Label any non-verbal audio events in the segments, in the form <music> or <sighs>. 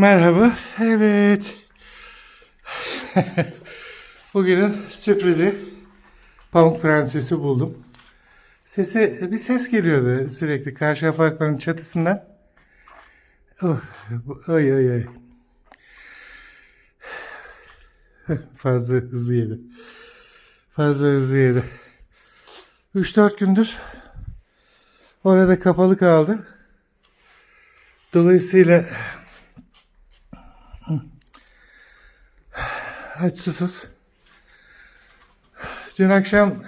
Merhaba. Evet. <laughs> Bugünün sürprizi Pamuk Prenses'i buldum. Sesi bir ses geliyordu sürekli karşı apartmanın çatısından. Oh, oy oy oy. <sighs> Fazla hızlı yedi. Fazla hızlı yedi. 3-4 gündür orada kapalı kaldı. Dolayısıyla Aç susuz. Dün akşam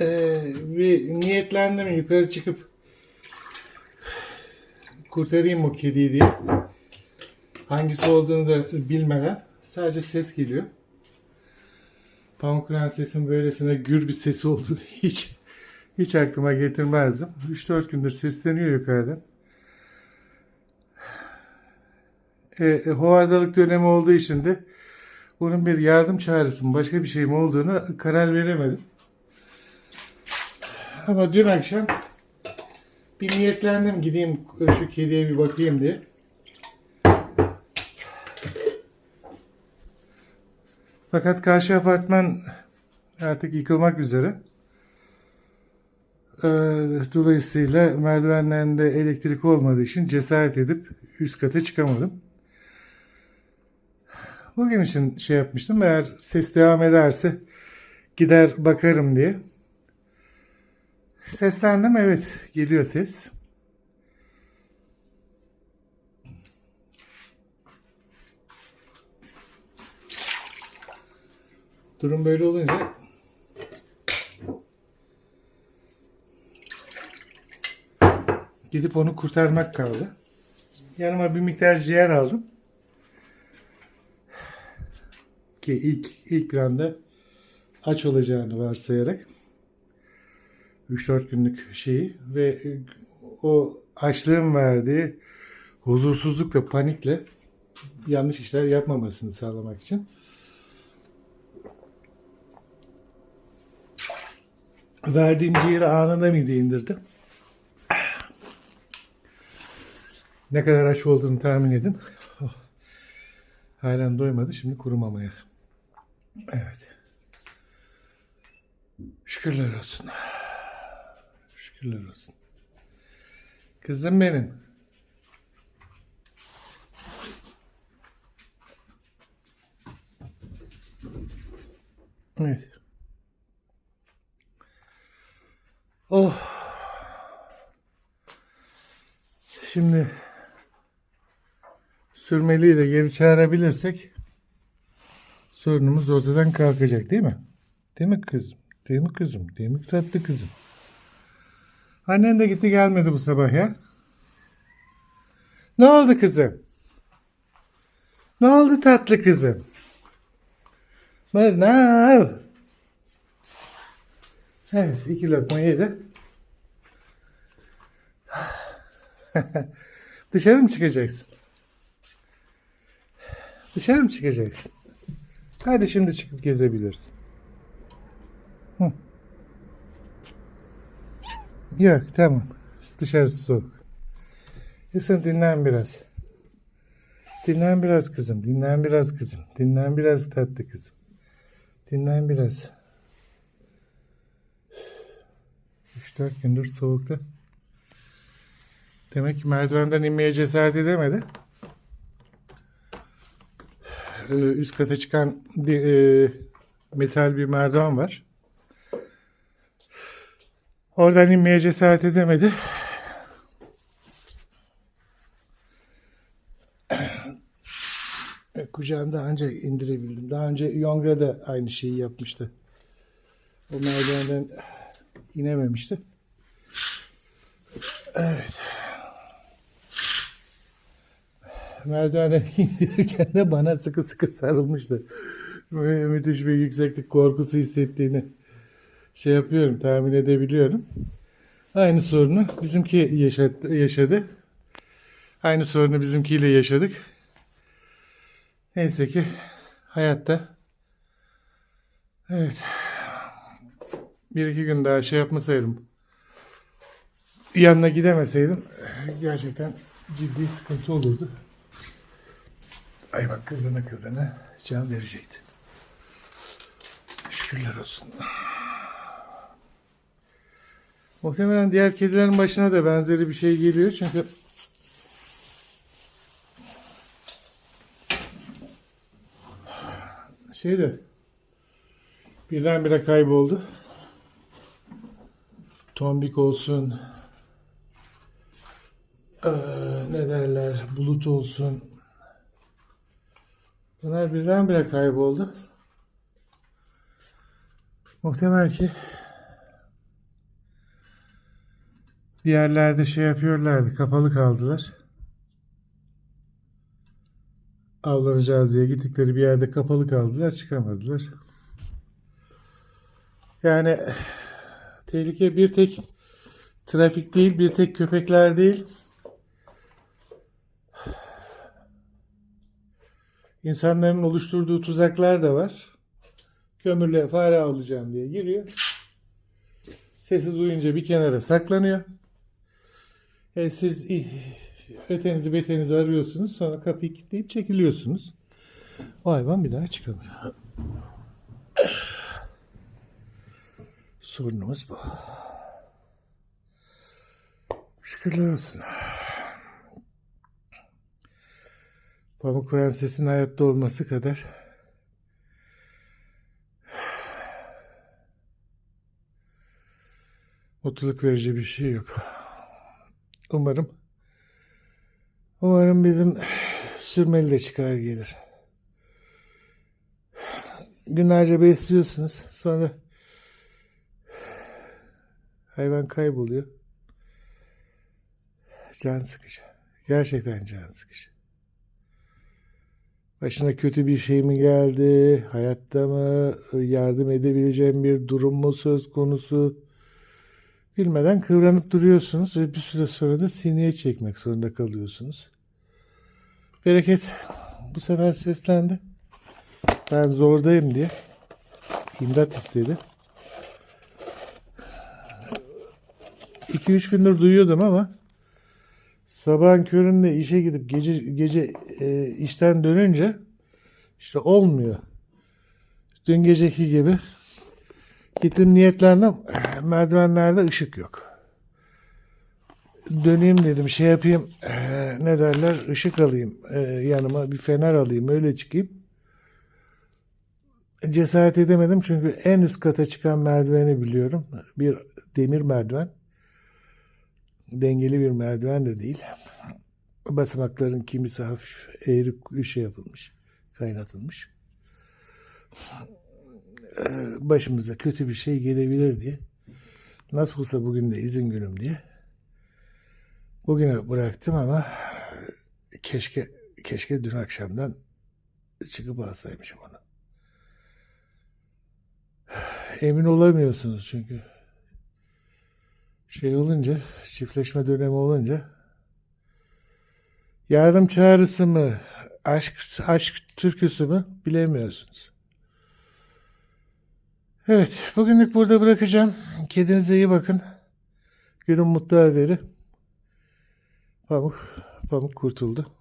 eee, bir niyetlendim yukarı çıkıp kurtarayım o kediyi diye. Hangisi olduğunu da bilmeden sadece ses geliyor. Pamuk Prenses'in böylesine gür bir sesi olduğunu <laughs> hiç hiç aklıma getirmezdim. 3-4 gündür sesleniyor yukarıdan. E, e, hovardalık dönemi olduğu için de bunun bir yardım çağrısı mı başka bir şey mi olduğunu karar veremedim. Ama dün akşam bir niyetlendim gideyim şu kediye bir bakayım diye. Fakat karşı apartman artık yıkılmak üzere. Ee, Dolayısıyla merdivenlerinde elektrik olmadığı için cesaret edip üst kata çıkamadım. Bugün için şey yapmıştım. Eğer ses devam ederse gider bakarım diye. Seslendim. Evet. Geliyor ses. Durum böyle olunca gidip onu kurtarmak kaldı. Yanıma bir miktar ciğer aldım. Ki ilk ilk planda aç olacağını varsayarak 3-4 günlük şeyi ve o açlığın verdiği huzursuzlukla, panikle yanlış işler yapmamasını sağlamak için verdiğim ciğeri anında mideye indirdim. Ne kadar aç olduğunu tahmin edin. Oh. Halen doymadı. Şimdi kurumamaya. Evet. Şükürler olsun. Şükürler olsun. Kızım benim. Evet. Oh. Şimdi sürmeliyi de geri çağırabilirsek sorunumuz ortadan kalkacak değil mi? Değil mi kızım? Değil mi kızım? Değil mi tatlı kızım? Annen de gitti gelmedi bu sabah ya. Ne oldu kızım? Ne oldu tatlı kızım? Mırnav. Evet iki lokma yedi. <laughs> Dışarı mı çıkacaksın? Dışarı mı çıkacaksın? Hadi şimdi çıkıp gezebilirsin. Hı. Yok tamam. Dışarısı soğuk. E sen dinlen biraz. Dinlen biraz kızım. Dinlen biraz kızım. Dinlen biraz tatlı kızım. Dinlen biraz. 3-4 gündür soğukta. Demek ki merdivenden inmeye cesaret edemedi. Ee, üst kata çıkan e, metal bir merdiven var. Oradan inmeye cesaret edemedi. E, Kucağında ancak indirebildim. Daha önce Yongra da aynı şeyi yapmıştı. O merdivenden inememişti. Evet. Merdivenden <laughs> indirirken de bana sıkı sıkı sarılmıştı. Böyle müthiş bir yükseklik korkusu hissettiğini şey yapıyorum, tahmin edebiliyorum. Aynı sorunu bizimki yaşadı, yaşadı. Aynı sorunu bizimkiyle yaşadık. Neyse ki hayatta. Evet. Bir iki gün daha şey yapmasaydım. yanına gidemeseydim gerçekten ciddi sıkıntı olurdu. Ay bak kıvrına kıvrına can verecekti. Şükürler olsun. Muhtemelen diğer kedilerin başına da benzeri bir şey geliyor çünkü şey de birdenbire kayboldu. Tombik olsun, eee, ne derler, bulut olsun. Bunlar birdenbire kayboldu. Muhtemel ki bir yerlerde şey yapıyorlardı, kapalı kaldılar. Avlanacağız diye gittikleri bir yerde kapalı kaldılar, çıkamadılar. Yani tehlike bir tek trafik değil, bir tek köpekler değil. İnsanların oluşturduğu tuzaklar da var. Kömürle fare avlayacağım diye giriyor. Sesi duyunca bir kenara saklanıyor. E siz ötenizi betenizi arıyorsunuz. Sonra kapıyı kilitleyip çekiliyorsunuz. O hayvan bir daha çıkamıyor. Sorunumuz bu. Şükürler olsun. Pamuk Prenses'in hayatta olması kadar mutluluk verici bir şey yok. Umarım umarım bizim sürmeli de çıkar gelir. Günlerce besliyorsunuz. Sonra hayvan kayboluyor. Can sıkıcı. Gerçekten can sıkıcı. Başına kötü bir şey mi geldi? Hayatta mı yardım edebileceğim bir durum mu söz konusu? Bilmeden kıvranıp duruyorsunuz ve bir süre sonra da sineye çekmek zorunda kalıyorsunuz. Bereket bu sefer seslendi. Ben zordayım diye imdat istedi. 2-3 gündür duyuyordum ama sabahın köründe işe gidip gece gece e, işten dönünce işte olmuyor. Dün geceki gibi gittim niyetlendim <clears throat> merdivenlerde ışık yok. Döneyim dedim şey yapayım e, <clears throat> ne derler ışık alayım e, yanıma bir fener alayım öyle çıkayım. Cesaret edemedim çünkü en üst kata çıkan merdiveni biliyorum. Bir demir merdiven. Dengeli bir merdiven de değil. Basamakların kimisi hafif eğri şey yapılmış, kaynatılmış. Ee, Başımıza kötü bir şey gelebilir diye. Nasıl olsa bugün de izin günüm diye. Bugüne bıraktım ama keşke keşke dün akşamdan çıkıp alsaymışım onu. Emin olamıyorsunuz çünkü şey olunca, çiftleşme dönemi olunca yardım çağrısı mı, aşk, aşk türküsü mü bilemiyorsunuz. Evet, bugünlük burada bırakacağım. Kedinize iyi bakın. Günün mutlu haberi. Pamuk, Pamuk kurtuldu.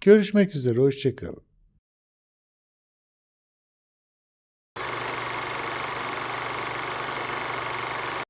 Görüşmek üzere, hoşçakalın.